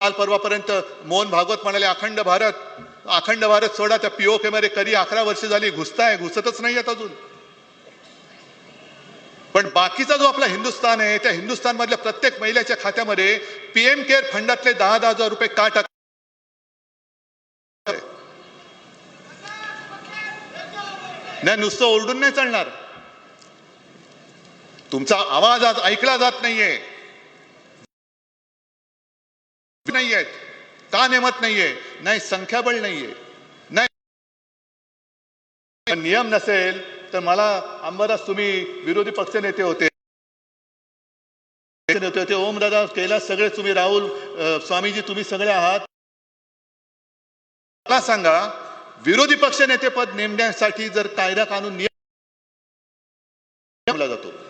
काल परवापर्यंत मोहन भागवत म्हणाले अखंड भारत अखंड भारत सोडा त्या पीओके मध्ये कधी अकरा वर्ष झाली घुसताय घुसतच नाही अजून. पण बाकीचा जो आपला हिंदुस्थान आहे त्या हिंदुस्थान मधल्या प्रत्येक महिलेच्या खात्यामध्ये पीएम केअर फंडातले दहा दहा हजार रुपये का टाक नाही नुसतं ओरडून नाही चालणार. तुमचा आवाज आज ऐकला जात नाहीये. नाहीयेत का नेमत नाहीये. नाही संख्याबळ नाहीये. नाही नियम नसेल तर मला अंबादास तुम्ही विरोधी पक्ष नेते होते. नेते होते. ओमदादा कैलास सगळे तुम्ही. राहुल स्वामीजी तुम्ही सगळे आहात. मला सांगा विरोधी पक्ष नेते पद नेमण्यासाठी जर कायदा कानून नियमला जातो.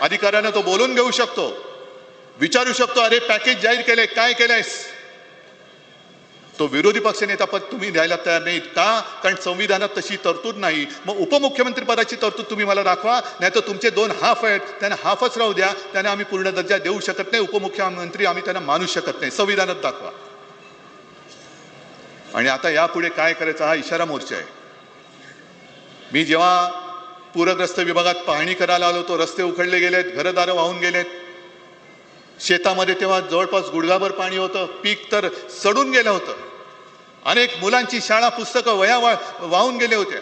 अधिकाऱ्यानं तो बोलून घेऊ शकतो. विचारू शकतो अरे पॅकेज जाहीर केलंय काय केलंयस तो विरोधी पक्ष नेता पद तुम्ही द्यायला तयार नाहीत का? कारण संविधानात तशी तरतूद नाही. मग उपमुख्यमंत्री पदाची तरतूद तुम्ही मला दाखवा नाही तर तुमचे दोन हाफ आहेत त्यांना हाफच राहू द्या त्यांना आम्ही पूर्ण दर्जा देऊ शकत नाही उपमुख्यमंत्री आम्ही त्यांना मानू शकत नाही. संविधानात दाखवा. आणि आता यापुढे काय करायचा हा इशारा मोर्चा आहे. मी जेव्हा पूरग्रस्त विभागात पाहणी करायला आलो होतो. रस्ते उखडले गेलेत घरदारं वाहून गेलेत. शेतामध्ये तेव्हा जवळपास गुडघाभर पाणी होतं. पीक तर सडून गेलं होतं. अनेक मुलांची शाळा पुस्तकं वया वा वाहून गेले होत्या.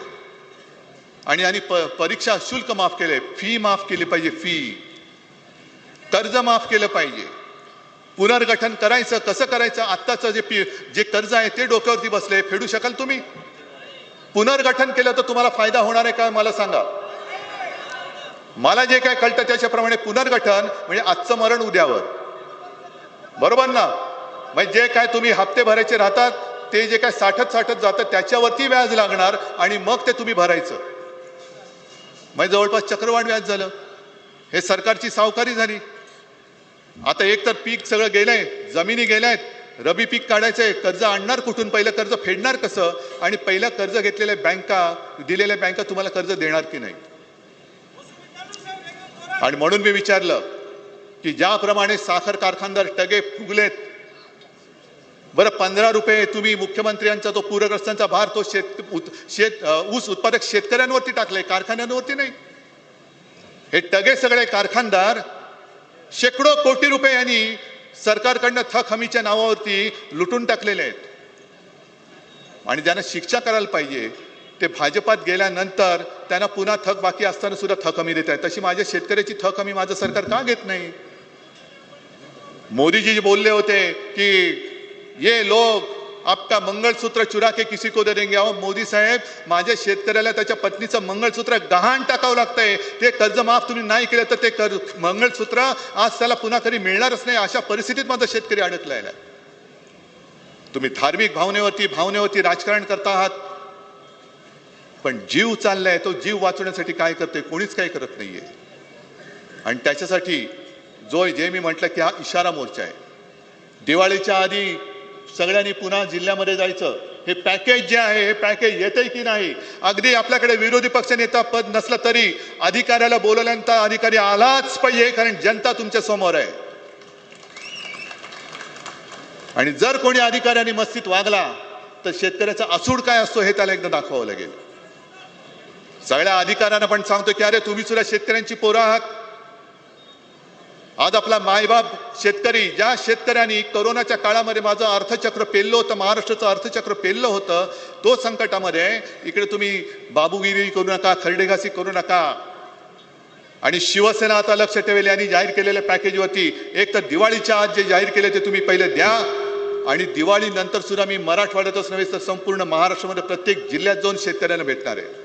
आणि आणि प परीक्षा शुल्क माफ केले फी माफ केली पाहिजे फी. कर्ज माफ केलं पाहिजे. पुनर्गठन करायचं कसं करायचं? आत्ताचं जे पी जे कर्ज आहे ते डोक्यावरती बसले फेडू शकाल तुम्ही? पुनर्गठन केलं तर तुम्हाला फायदा होणार आहे का? मला सांगा. मला जे काय कळतं त्याच्याप्रमाणे पुनर्गठन म्हणजे आजचं मरण उद्यावर. बरोबर ना? म्हणजे जे काय तुम्ही हप्ते भरायचे राहतात ते जे काय साठत साठत जातं त्याच्यावरती व्याज लागणार आणि मग ते तुम्ही भरायचं. म्हणजे जवळपास चक्रवाढ व्याज झालं. हे सरकारची सावकारी झाली. आता एक तर पीक सगळं गेलंय जमिनी गेल्यात रबी पीक काढायचंय कर्ज आणणार कुठून? पहिलं कर्ज फेडणार कसं? आणि पहिलं कर्ज घेतलेल्या बँका दिलेल्या बँका तुम्हाला कर्ज देणार की नाही? आणि म्हणून मी विचारलं की ज्याप्रमाणे साखर कारखानदार टगे फुगलेत बरं पंधरा रुपये तुम्ही मुख्यमंत्र्यांचा तो पूरग्रस्तांचा भार तो शेत उत- शेत ऊस उत्पादक शेतकऱ्यांवरती टाकले कारखान्यांवरती नाही. हे टगे सगळे कारखानदार शेकडो कोटी रुपये यांनी सरकारकडनं थक हमीच्या नावावरती लुटून टाकलेले आहेत. आणि ज्यांना शिक्षा करायला पाहिजे ते भाजपात गेल्यानंतर त्यांना पुन्हा थक बाकी असताना सुद्धा थक हमी देत आहे तशी माझ्या शेतकऱ्याची थक हमी माझं सरकार का घेत नाही? मोदीजी बोलले होते की ये लोक आपका मंगळसूत्र चुरा के किसी को दे देंगे. अहो मोदी साहेब माझ्या शेतकऱ्याला त्याच्या पत्नीचं मंगळसूत्र गहाण टाकावं लागतंय. ते कर्ज माफ तुम्ही नाही केलं तर ते कर मंगळसूत्र आज त्याला पुन्हा कधी मिळणारच नाही अशा परिस्थितीत माझा शेतकरी अडकलेला आहे. तुम्ही धार्मिक भावनेवरती भावनेवरती राजकारण करता आहात. पण जीव चाललाय तो जीव वाचवण्यासाठी काय करते कोणीच काही करत नाहीये. आणि त्याच्यासाठी जो जे मी म्हटलं की हा इशारा मोर्चा आहे. दिवाळीच्या आधी सगळ्यांनी पुन्हा जिल्ह्यामध्ये जायचं. हे पॅकेज जे आहे हे पॅकेज येते की नाही अगदी आपल्याकडे विरोधी पक्ष नेता पद नसलं तरी अधिकाऱ्याला बोलवल्यानंतर अधिकारी आलाच पाहिजे कारण जनता तुमच्यासमोर आहे. आणि जर कोणी अधिकाऱ्यांनी मस्तीत वागला तर शेतकऱ्याचा असूड काय असतो हे त्याला एकदा दाखवावं लागेल. सगळ्या अधिकाऱ्यांना पण सांगतो की अरे तुम्ही सुद्धा शेतकऱ्यांची पोरं आहात. आज आपला मायबाप शेतकरी ज्या शेतकऱ्यांनी कोरोनाच्या काळामध्ये माझं अर्थचक्र पेललं होतं महाराष्ट्राचं अर्थचक्र पेललं होतं तो संकटामध्ये इकडे तुम्ही बाबूगिरी करू नका खरडेघासी करू नका. आणि शिवसेना आता लक्ष ठेवेल यांनी जाहीर केलेल्या पॅकेजवरती एक तर दिवाळीच्या आज जे जाहीर केले ते तुम्ही पहिले द्या. आणि दिवाळीनंतर सुद्धा मी मराठवाड्यातच नव्हे तर संपूर्ण महाराष्ट्रामध्ये प्रत्येक जिल्ह्यात जाऊन शेतकऱ्यांना भेटणार आहे.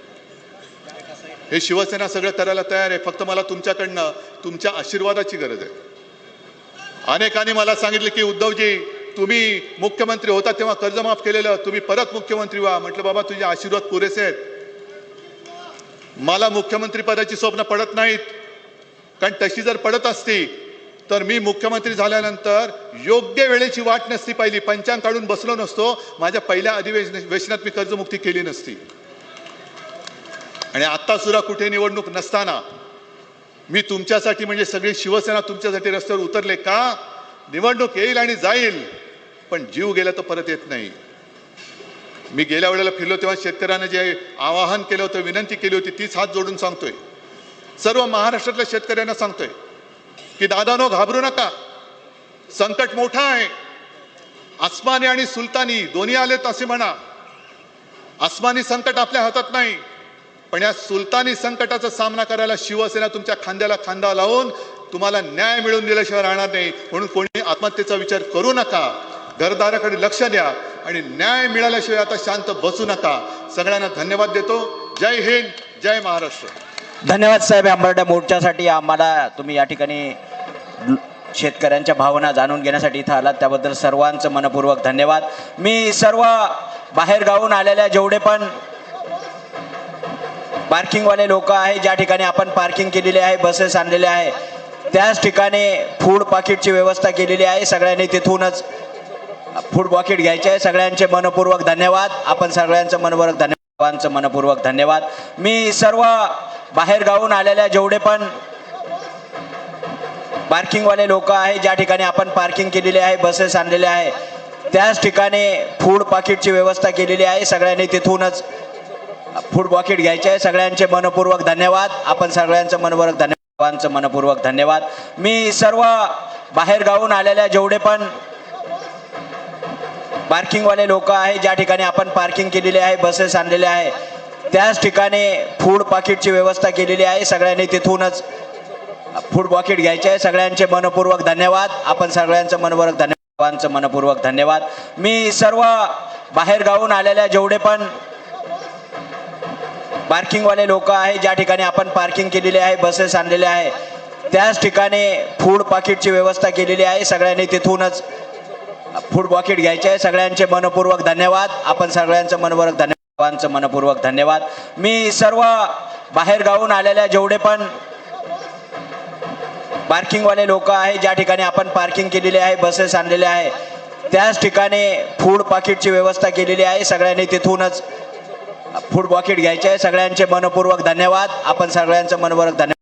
हे शिवसेना सगळं करायला तयार आहे. फक्त मला तुमच्याकडनं तुमच्या आशीर्वादाची गरज आहे. अनेकांनी मला सांगितलं की उद्धवजी तुम्ही मुख्यमंत्री होता तेव्हा कर्जमाफ केलेलं. तुम्ही परत मुख्यमंत्री व्हा. म्हटलं बाबा तुझे आशीर्वाद पुरेसे आहेत. मला मुख्यमंत्री पदाची स्वप्न पडत नाहीत. कारण तशी जर पडत असती तर मी मुख्यमंत्री झाल्यानंतर योग्य वेळेची वाट नसती पाहिली. पंचांग काढून बसलो नसतो. माझ्या पहिल्या अधिवेशनात मी कर्जमुक्ती केली नसती. आणि आत्तासुद्धा कुठे निवडणूक नसताना मी तुमच्यासाठी म्हणजे सगळी शिवसेना तुमच्यासाठी रस्त्यावर उतरले का? निवडणूक येईल आणि जाईल. पण जीव गेला तर परत येत नाही. मी गेल्या वेळेला फिरलो तेव्हा शेतकऱ्यांना जे आवाहन केलं होतं विनंती केली होती तीच हात जोडून सांगतोय. सर्व महाराष्ट्रातल्या शेतकऱ्यांना सांगतोय की दादानो घाबरू नका. संकट मोठं आहे. अस्मानी आणि सुलतानी दोन्ही आलेत असे म्हणा. अस्मानी संकट आपल्या हातात नाही. पण या सुलतानी संकटाचा सामना करायला शिवसेना तुमच्या खांद्याला खांदा लावून तुम्हाला न्याय मिळवून दिल्याशिवाय राहणार नाही. म्हणून कोणी आत्महत्येचा विचार करू नका. घरदाराकडे लक्ष द्या आणि न्याय मिळाल्याशिवाय आता शांत बसू नका. सगळ्यांना धन्यवाद देतो. जय हिंद जय महाराष्ट्र. धन्यवाद साहेब आंबर्डा मोर्चासाठी. आम्हाला तुम्ही या ठिकाणी शेतकऱ्यांच्या भावना जाणून घेण्यासाठी इथं आलात. त्याबद्दल सर्वांचं मनपूर्वक धन्यवाद. मी सर्व बाहेर गावून आलेल्या जेवढे पण पार्किंगवाले लोक आहे ज्या ठिकाणी आपण पार्किंग केलेली आहे बसेस आणलेले आहे त्याच ठिकाणी फूड पाकिटची व्यवस्था केलेली आहे. सगळ्यांनी तिथूनच फूड पॉकेट घ्यायचे आहे. सगळ्यांचे मनपूर्वक धन्यवाद. आपण सगळ्यांचं मनपूर्वक धन्यवाद मनपूर्वक धन्यवाद. मी सर्व बाहेर गावून आलेल्या जेवढे पण पार्किंगवाले लोक आहे ज्या ठिकाणी आपण पार्किंग केलेली आहे बसेस आणलेले आहे त्याच ठिकाणी फूड पाकिटची व्यवस्था केलेली आहे. सगळ्यांनी तिथूनच फूड बॉकेट घ्यायचे आहे. सगळ्यांचे मनपूर्वक धन्यवाद. आपण सगळ्यांचं मनपूर्वक धन्यवाद मनपूर्वक धन्यवाद. मी सर्व बाहेर गावून आलेल्या जेवढे पण पार्किंगवाले लोक आहे ज्या ठिकाणी आपण पार्किंग केलेली आहे बसेस आणलेले आहे त्याच ठिकाणी फूड पाकिटची व्यवस्था केलेली आहे. सगळ्यांनी तिथूनच फूड बॉकेट घ्यायचे आहे. सगळ्यांचे मनपूर्वक धन्यवाद. आपण सगळ्यांचं मनपूर्वक धन्यवाद मनपूर्वक धन्यवाद. मी सर्व बाहेर गावून आलेल्या जेवढे पण पार्किंगवाले लोक आहे ज्या ठिकाणी आपण पार्किंग केलेली आहे बसेस आणलेले आहे त्याच ठिकाणी फूड पाकिटची व्यवस्था केलेली आहे. सगळ्यांनी तिथूनच फूड पाकिट घ्यायचे आहे. सगळ्यांचे मनपूर्वक धन्यवाद. आपण सगळ्यांचं मनपूर्वक धन्यवाद मनपूर्वक धन्यवाद. मी सर्व बाहेरगावून आलेल्या जेवढे पण पार्किंगवाले लोक आहे ज्या ठिकाणी आपण पार्किंग केलेली आहे बसेस आणलेले आहे त्याच ठिकाणी फूड पाकिटची व्यवस्था केलेली आहे. सगळ्यांनी तिथूनच फूड बॉकेट घ्यायचे. सगळ्यांचे मनपूर्वक धन्यवाद. आपण सगळ्यांचं मनपूर्वक धन्यवाद.